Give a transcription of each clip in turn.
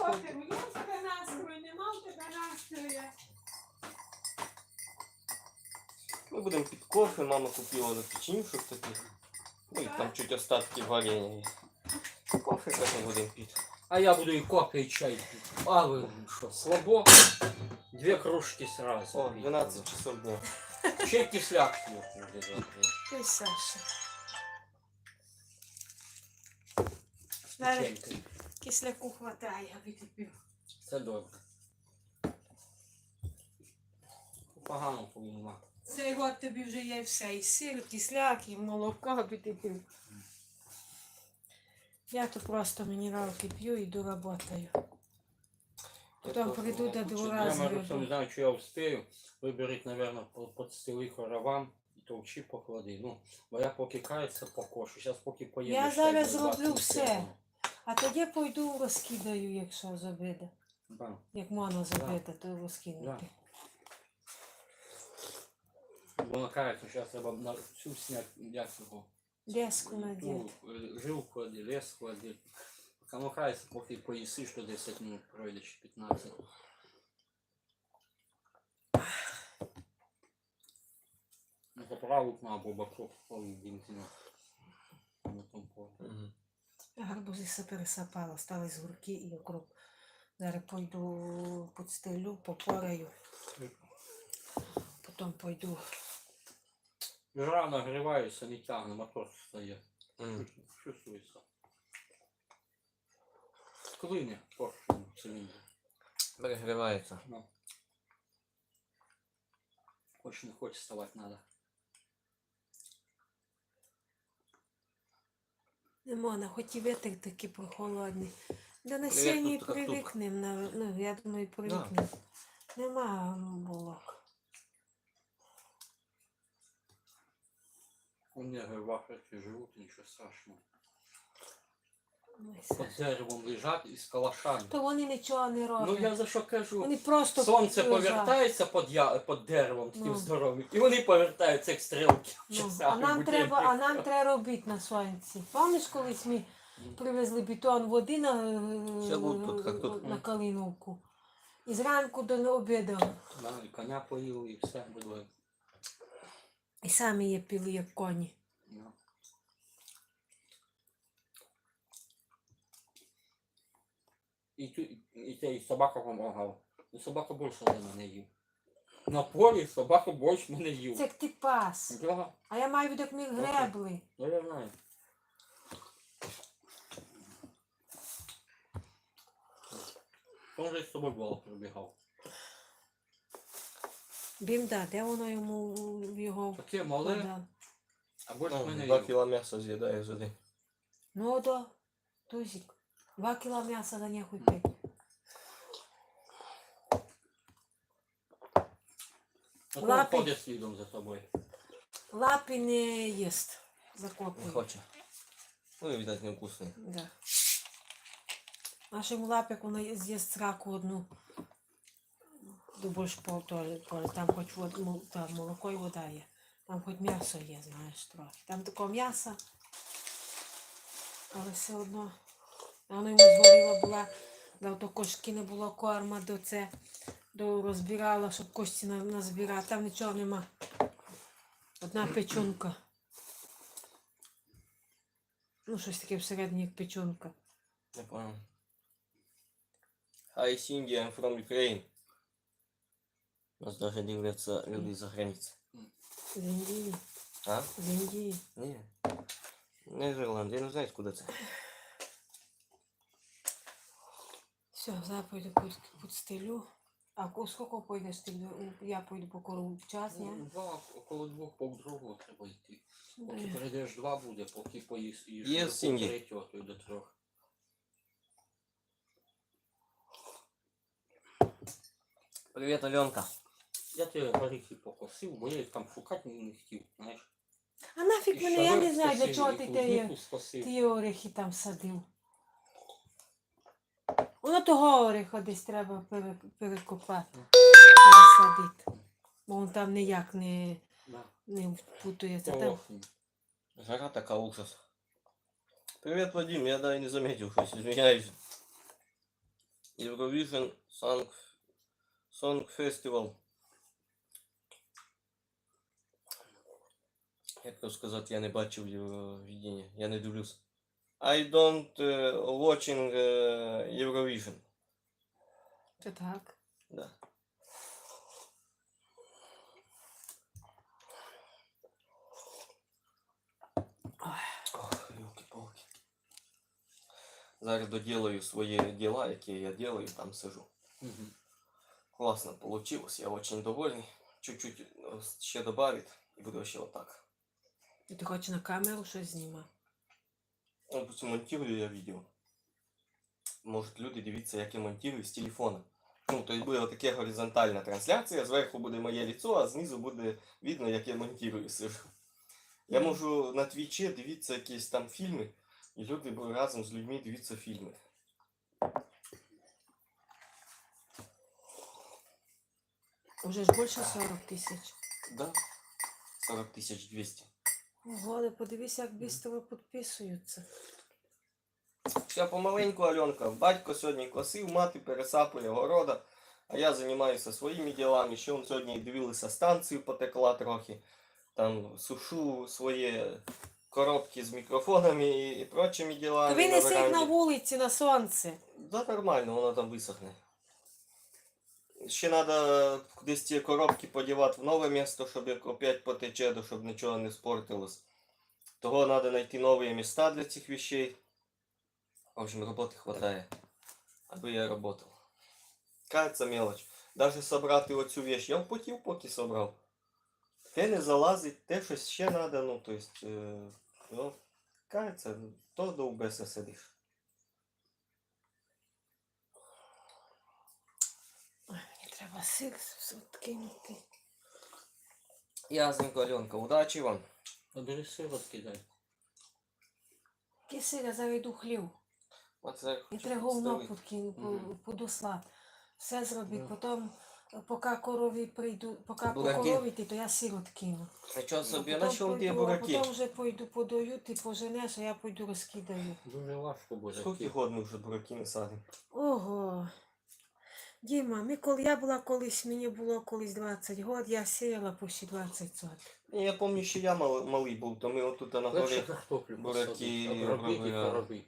Котику, є в тебе настрою, нема в тебе настрою. Ми будемо під кофе, мама купила до печенюшок таких. Ну і там чуть остатки варення є. Кофе потім будемо пити. А я буду и кофе, и чай пить. А вы что, слабо? Две кружки сразу. О, пить. 12 часов дня. Чай кисляк завтра. Ти, Саша. Зараз. Кисляку хватає, аби ти пив. Це добре. Погано повинна. Цей год тобі вже є все, і сир, і кисляк, і ти пив. Я то просто мінералки п'ю і йду работаю. Потім прийду до двора Я, з не знаю, что я успею. Виберіть, наверное, подстели коровам і товчі поклади. Ну, бо я поки кається покошу. Зараз поки поїду. Я зараз зроблю 20 все. А тоді пойду розкидаю, якщо з обіду. Да. Як можна з Да. обіду, то розкинути. Бо кається, зараз треба на всю сняти, як його. Деску надіти. Е, жилку клади, лес клади. Поки ну кається, поки поїси, що 10 минут пройде, чи 15. Ну, заправок на або баков повний бензину. На тому полі. Гарбузи все пересапала, стали з гурки і окроп. Зараз пойду підстелю, попораю. Потім пойду. Жара нагрівається, не тягне, мотор стає. Мгм. Чувствується. Клине поршень в циліндрі. Перегрівається. Ну. Хоч не хоче вставати надо. Не можна, хоч і вітер такий прохолодний. До насіння тут така привикнемо, на- ну, я думаю, привикнем. Нема булок. У мене в Африке живуть, нічого страшного. Під деревом лежать із калашами. То вони нічого не роблять. Ну я за що кажу? Вони просто Сонце лежать. повертається під, я... під деревом таким Ну. здоровим, і вони повертаються як стрілки. Ну, а нам треба, а нам треба робити на сонці. Пам'ятаєш, колись ми привезли бетон води на, тут, тут. на Калиновку. І зранку до обіду. Да, і коня поїли, і все було. І самі її пили, як коні. Ну. І, і, і собака допомагала. І собака більше за мене їв. На полі собака більше мене їв. Це як ти пас. Да, А я маю від як ми гребли. ну я знаю. Он же з тобою було прибігав. Бімда, де воно йому його Таке мале, а більше Ну, мене Два їв. кіла м'яса з'їдає за день. Ну да, Тузик. Два кіла м'яса за нехуй пить. Ну, Лапи. ходить слідом за тобою. Лапи не їсть. Не Закопує. хоче. Ну і видать невкусний. Да. Нашому лапику на з'їсть сраку одну. До більш полтори, поле. Там хоч вод, мол- молоко і вода є. Там хоч м'ясо є, знаєш, трохи. Там такого м'яса, але все одно. Воно йому згоріла була, да то кошки не було корма до це, до розбирала, щоб кості назбирати. Там нічого нема. Одна печунка. Ну, щось таке всередині, як печунка. Не понял. Hi, Cindy, I'm from Ukraine. Нас даже дивляться люди за границі. З Індії. А? З Індії. Ні. Не з Ірландії, я не знаю, куди це. Все, зараз пойду під, під. А ко- скільки пойдеш ти? Я пойду по корову в час, ні? Ну, Два, около двох по другого треба йти. Поки Ні. перейдеш два буде, поки поїсть і Є до сім'ї. третього, то й до трьох. Привіт, Альонка. Я тебе горіхи покосив, бо я їх там шукати не хотів, знаєш. А нафіг І мене, я не знаю, для скосив, чого і ти клубніку скосив. ті орехи там садив. Воно того ореха десь треба пере, перекопати, пересадити. Бо він там ніяк не, Да. не впутується. Там Жара така ужас. Привіт, Вадим, я даже не заметил, что извиняюсь. Eurovision Song, Song Festival. Як то сказати, я не бачив Євровідіння, я не дивлюсь. I don't uh, watching uh, Eurovision. Це так. Да. Ох, ёлки-палки. Зараз доделаю свои дела, які я делаю, там сижу. Мгм. Классно получилось, я очень довольный. Чуть-чуть э, ще добавить и буду вообще вот так. І ти хочеш на камеру щось знімати? Пусть монтирую я відео. Можуть люди дивитися, як я монтирую з телефона. Ну, то есть буде така горизонтальна трансляція, зверху буде моє лицо, а знизу буде видно, як я монтирую сижу. Я можу на твічі дивитися якісь там фільми, і люди разом з людьми дивитися фільми. Уже ж більше 40 тисяч. Да? 40 тисяч 200. Ого, подивися, як швидко підписуються. Я помаленьку, Альонка. Батько сьогодні косив, мати пересапує города, а я займаюся своїми ділами. Ще он сьогодні дивилися станцію потекла трохи. Там сушу свої коробки з мікрофонами і, і прочими ділами. Тобі неси їх на вулиці, на сонце. Да, нормально, воно там висохне. Ще треба кудись ці коробки подівати в нове місто, щоб як опять потече, щоб нічого не спортилось. Того треба знайти нові міста для цих вещей. В общем, роботи хватає. Аби я работал. Кажется мелочь. Даже собрати оцю вещь. Я в потів поки собрав. Те не залазить, те щось ще треба, ну, то есть, е, ну, кажется, то довбеся сидиш. Ой, мені треба сир кинути. Ясненько, Аленка, удачі вам. А бери сироп дай. Який сир, я зараз йду хлів. Оце І треба говно підставити. Мгм. подослати. Все зробити. Да. Потім, поки корові прийду, поки Бураки. покоровити, то я сир откину. Нічого собі, А на потім чому ті пойду- бураки? А потім вже пойду подаю, ти поженеш, а я пойду розкидаю. Дуже важко буде. Скільки год ми вже бураки не садимо? Ого. Діма, ми коли я була колись, мені було колись 20 років, я сіяла почти 20 соток. Я пам'ятаю, що я мал- малий був, то ми отут на Легше горі. картоплю бураки посадити, обробити і робили.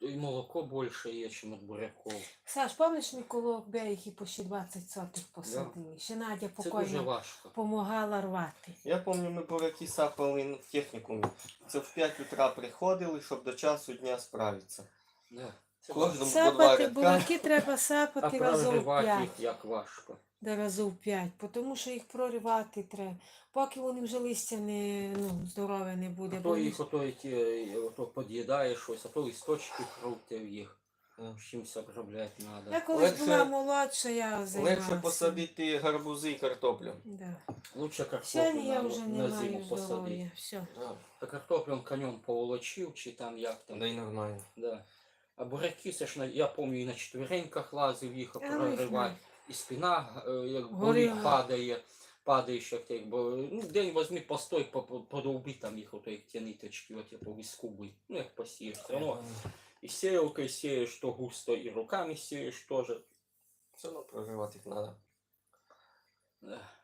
І молоко більше є, ніж від буряків. Саш, пам'ятаєш, ми коло Бейхи почти 20 соток посадили? Ще Надя Це дуже покойно важко. допомагала рвати. Я пам'ятаю, ми бураки сапали в технікумі. Це в 5 утра приходили, щоб до часу дня справитися. Да. Кожному Сапати рядка. бураки треба А сапати разом проривати п'ять. їх як важко. Де разів п'ять, тому що їх проривати треба. Поки вони вже листя не ну, здорове не буде. А бо то їх ото, ті, е, ото під'їдаєш щось, а то листочки крутив їх. Да. Чимось обробляти Я треба. колись Легше- була молодша, я займалася. Легше посадити гарбузи і картоплю. Да. Лучше Сьогодні картоплю я на, вже на не зиму посадити. здоров'я. Все. Да. А картоплю конем поволочив, чи там як там. Да й нормально. Да. А буряки, це ж на, я пам'ятаю, і на четвереньках лазив їх Я проривати. знаю. І спина е, як Горіла. падає, падає ще як бо ну, день возьми постой, по- по- подовби там їх ото як ті ниточки, от я по виску бий. Ну як посієш, все одно. І сеялкою сієш, то густо, і руками сієш теж. Все одно проривати їх треба.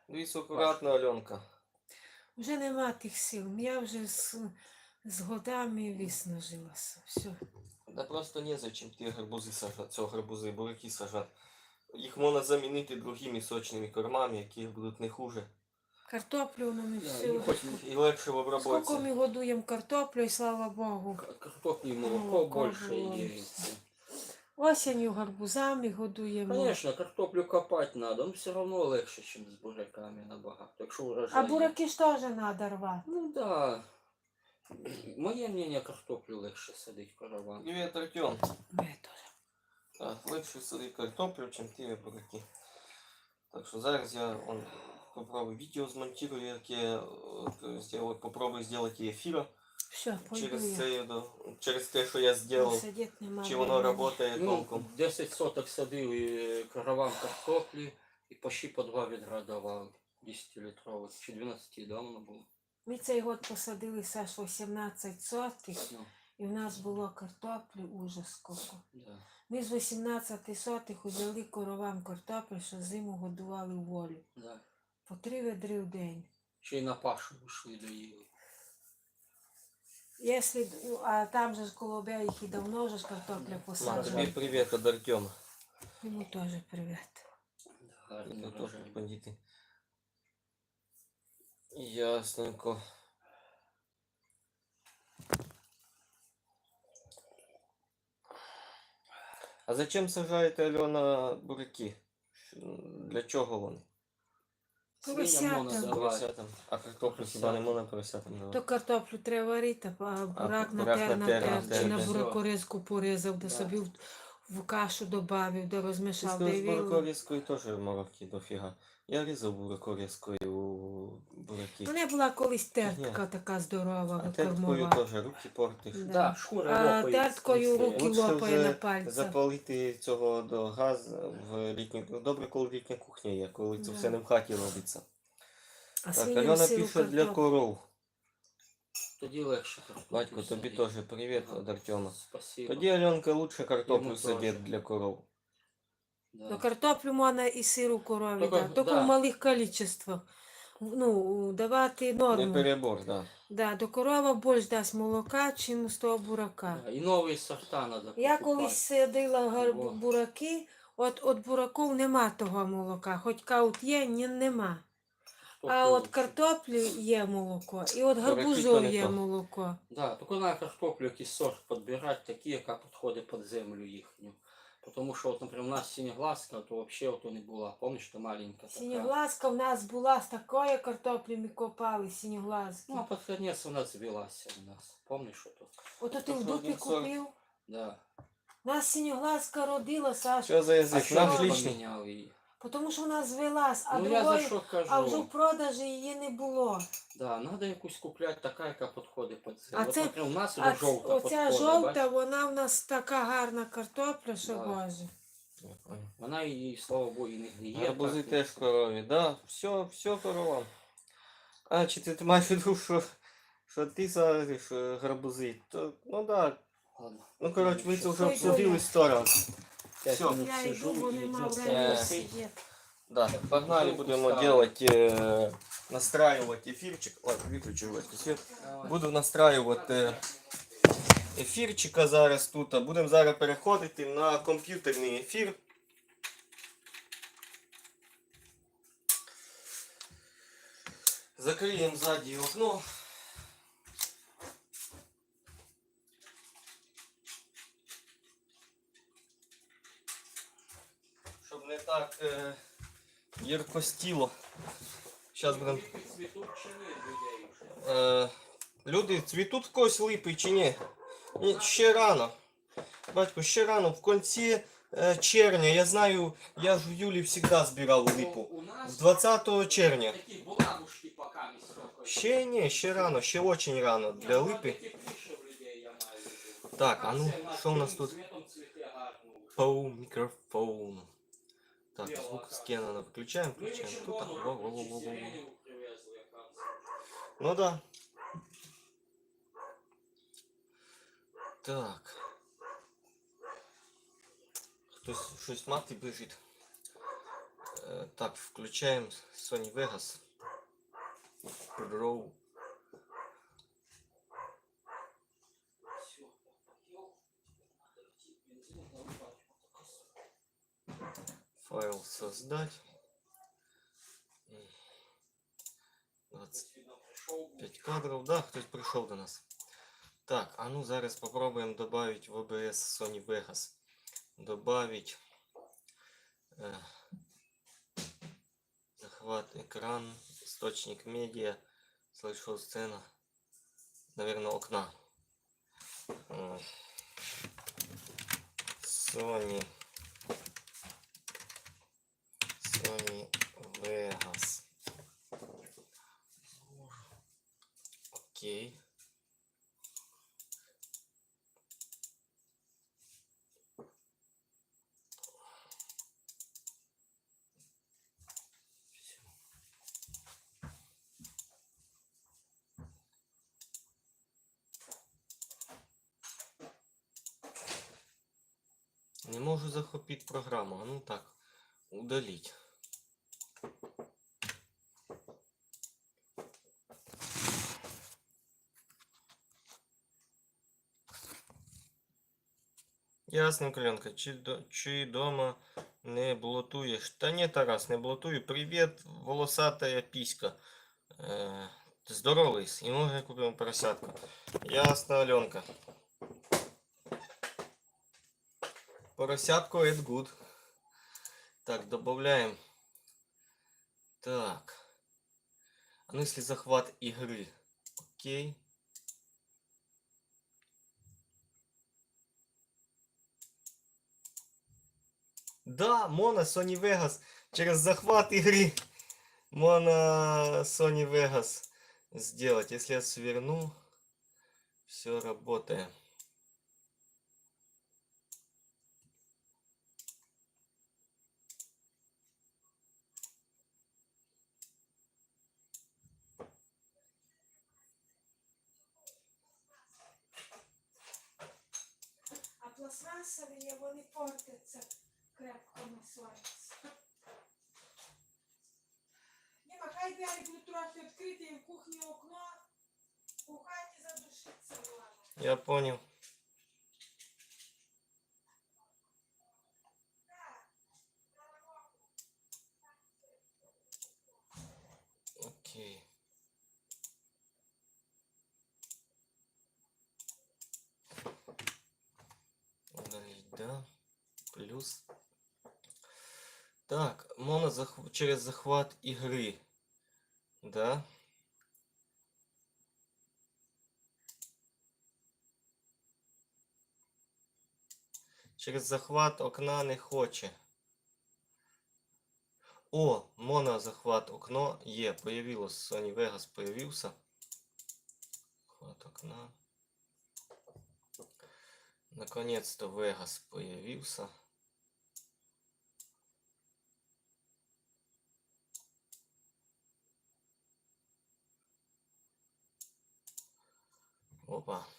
Дивись акуратно, Альонка. Вже нема тих сил. Я вже з, з годами виснажилася. Все. Да просто незачем ті гарбузи сажати, цього гарбузи, бураки сажати. Їх можна замінити другими сочними кормами, які будуть не хуже. Картоплю воно не все. і хоч І легше в Скільки обробці. ми годуємо картоплю, і слава Богу. к- молоко Молоко більше було. є. Осінню гарбузами годуємо. Конечно, картоплю копати надо, но все равно легше, ніж з буряками набагато. Якщо урожай А є. бураки ж теж треба рвати. Ну да. Моє мнение, картоплю легше садить караван. Привіт, Артем. Ми теж. Так, легше садити картоплю, чим ті бураки. Так що зараз я он, попробую відео змонтирую, яке от, сделаю, попробую зробити ефір Все, через я. це, через те, що я зробив. Чи воно працює Ну, толком. 10 соток садили караван картоплі і почти по два відра давали. 10 літрових. Чи 12 давно було. Ми цей год посадили Саш 18 сотих, Ну, і в нас було картоплі ужас скільки. Ми з 18 сотих узяли коровам картоплю, що зиму годували в волю. По три ведри в день. Ще й на пашу вийшли доїли. Ну, а там же коло їх і давно вже ж картопля Ма, посаджена. тобі привіт від Артема. Йому теж привіт. Гарний Картоплю врожай. подіти. Ясненько. А зачем сажаєте, Альона, буряки? Для чого вони? Давати. Поросятам. А картоплю хіба не можна поросятам То картоплю треба варити, а бурак бурак натер, натер, чи на натер. буракоризку порізав, де Да. собі в, в кашу додав, де розмішав, з буракорізкою теж мороки дофіга. Я різав буракорізкою бураки. У мене була колись тертка Ні. така здорова, А теткою викормова. теж руки портиш. Да. Да, шкура А лопається. терткою руки лопає вже на пальцях. Запалити цього до газ в літню. Добре, коли літня кухня є, коли це Да. все не в хаті робиться. А Так, свиням Альона сиру пише для картоплю. коров. Тоді легше картоплю Батько, тобі садити. теж привіт від Артема. Спасибо. Тоді Альонка лучше картоплю Йому садить для коров. Да. Ну, картоплю можна і сиру корові, Тільки- да. тільки да. в малих кількостях. Ну, давати Не норму. перебор, да. Да, до корова більш дасть молока, чим з того бурака. Да, І нові сорта треба Я колись садила гар- бураки, от от бураків нема того молока, хоч каут є, ні, нема. А от картоплі є молоко, і от гарбузов є молоко. Да, тільки на картоплю якийсь сорт підбирати, такі, яка підходить під землю їхню. Тому що, от, наприклад, у нас синеглазка, то взагалі ото не була. Пам'ятаєш, то маленька така. Синьоглазка в нас була з такою картоплі ми копали, синьоглазки. Ну, а під кінець вона звелася у нас. Пам'ятаєш, ото? Ото ти в дупі купив. Да. Нас синеглазка родила, Саша. Що за язик? що Наш її? Тому що вона звелась, а ну, я за другої, що кажу. а вже в продажі її не було. Да, треба якусь купляти така, яка підходить під землю. А От, це- наприклад, у нас А вже жовта оця підходить, жовта, бачиш? вона в нас така гарна картопля, що Да. боже. Вона її, слава Богу, і не гниє. Гарбузи так, теж корові, да, все, все коровам. А, чи ти, ти маєш в виду, що, що ти садиш е, гарбузи? То, ну да. Ладно. Ну, коротше, ми це вже Ой, обсудили сто раз. П'ять всё. минут Я сижу йду, бо і нема йду времени Е, сидіти. сидіти. Да, погнали, Бутылку будемо ставлю. делать, э, настраивать эфирчик. Ладно, выключу этот свет. Давай. Буду настраювати е, ефірчика зараз тут. а Будемо зараз переходити на комп'ютерний ефір. Закриємо ззаді окно. Так е, яркостіло. Зараз будемо. Е, люди, цвітуть в когось липи чи ні? Ні, Ще рано. Батько, ще рано. В кінці е, червня. Я знаю, я ж в Юлі завжди збирав липу. З 20 червня. Ще ні, ще рано, ще дуже рано для липи. Так, а ну, що у нас тут? цвітом цвіте. Фоу, мікрофон. Так, звук з Кенана включаємо, Ми включаємо. Тут червону так. руку во-во-во-во-во. чи сиреневу привезли, якраз. Ну да. Так. Хтось щось мати біжить. Е, Так, включаємо Sony Vegas. Pro. Файл создать. М. 25 Видно, прийшов був. кадров. Да, хтось прийшов до нас. Так, а ну зараз попробуємо добавить в OBS Sony Vegas. Добавить э, захват экран, источник медиа, слайшоу сцена, наверное, окна. М. Sony Sony Vegas. Окей. Не можу захопити программу. А ну так, удалить. Ясно, Коленка, чи, до, чи дома не блотуєш? Та ні, Тарас, не блотую. Привіт, волосатая піська. Е, здоровий, і може купимо поросятку. Ясно, Аленка. Поросятку это good. Так, добавляем. Так. А ну если захват игры. Окей. Да, Мона Sony Vegas через захват игры. Мона Sony Vegas сделать. Если я сверну, все работает. Понял. Окей. Да. Плюс. Так, моно захв- через захват игры. Да. Через захват окна не хоче. О, монозахват окно є. Появилось. Sony Vegas появился. Захват окна. Наконец-то Vegas появился. Опа.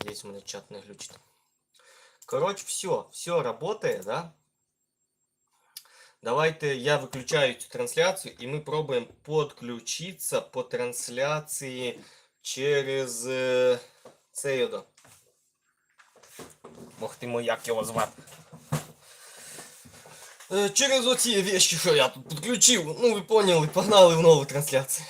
Здесь у меня чат не глючит. Короче, все, все работает, да? Давайте я выключаю эту трансляцию, и мы пробуем подключиться по трансляции через е, цей його. Бог ти мой, як його звати. Е, Через оці вещи, що я тут підключив. Ну, ви поняли, погнали в нову трансляцію.